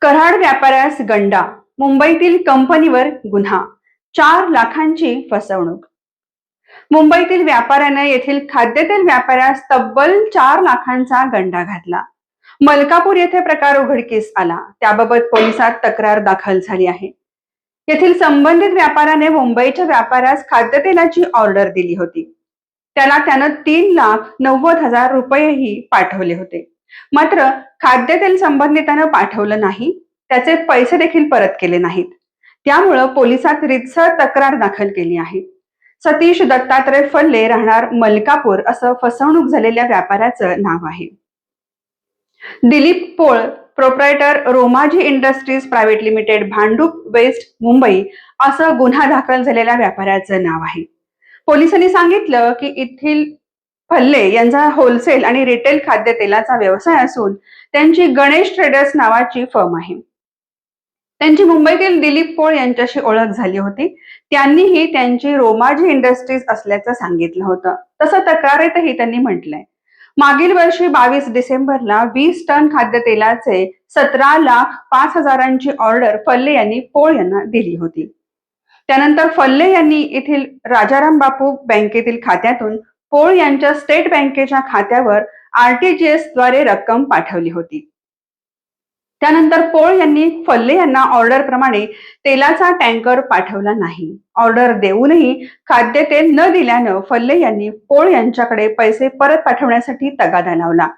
कराड व्यापाऱ्यास गंडा मुंबईतील कंपनीवर गुन्हा चार लाखांची फसवणूक. मुंबईतील व्यापाऱ्याने येथील खाद्यतेल व्यापाऱ्यास तब्बल चार लाखांचा गंडा घातला. मलकापूर येथे प्रकार उघडकीस आला. त्याबाबत पोलिसात तक्रार दाखल झाली आहे. येथील संबंधित व्यापाऱ्याने मुंबईच्या व्यापाऱ्यास खाद्यतेलाची ऑर्डर दिली होती. त्याला त्यानं तीन लाख नव्वद हजार रुपयेही पाठवले होते. मात्र खाद्यतेल संबंधितानं पाठवलं नाही त्याचे पैसे देखील परत केले नाहीत. त्यामुळं पोलिसात रितसर तक्रार दाखल केली आहे. सतीश दत्तात्रय फल्ले राहणार मलकापूर असं फसवणूक झालेल्या व्यापाऱ्याचं नाव आहे. Dilip Pol proprietor Romaji industries private limited Bhandup west Mumbai असं गुन्हा दाखल झालेल्या व्यापाऱ्याचं नाव आहे. पोलिसांनी सांगितलं की येथील फल्ले यांचा होलसेल आणि रिटेल खाद्यतेलाचा व्यवसाय असून त्यांची गणेश ट्रेडर्स नावाची फर्म आहे. त्यांची मुंबईतील दिलीप पोळ यांच्याशी ओळख झाली होती. त्यांनीही त्यांची रोमाजी इंडस्ट्रीज असल्याचं सांगितलं होतं. तसं तक्रारीतही त्यांनी म्हटलंय. मागील वर्षी बावीस डिसेंबरला वीस टन खाद्यतेलाचे सतरा लाख पाच हजारांची ऑर्डर फल्ले यांनी पोळ यांना दिली होती. त्यानंतर फल्ले यांनी येथील राजाराम बापू बँकेतील खात्यातून पोळ यांच्या स्टेट बँकेच्या खात्यावर आरटीजीएसद्वारे रक्कम पाठवली होती. त्यानंतर पोळ यांनी फल्ले यांना ऑर्डर प्रमाणे तेलाचा टँकर पाठवला नाही. ऑर्डर देऊनही खाद्यतेल न दिल्यानं फल्ले यांनी पोळ यांच्याकडे पैसे परत पाठवण्यासाठी तगादा लावला.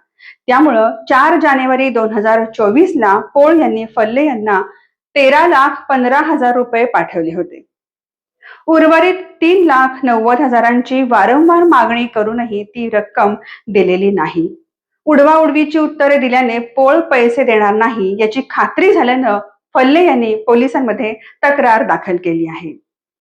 त्यामुळं चार जानेवारी दोन हजार चोवीस ला पोळ यांनी फल्ले यांना तेरा लाख पंधरा हजार रुपये पाठवले होते. उर्वरित तीन लाख नव्वद हजारांची वारंवार मागणी करूनही ती रक्कम दिलेली नाही. उडवाउडवीची उत्तरे दिल्याने पोळ पैसे देणार नाही याची खात्री झाल्यानं फल्ले यांनी पोलिसांमध्ये तक्रार दाखल केली आहे.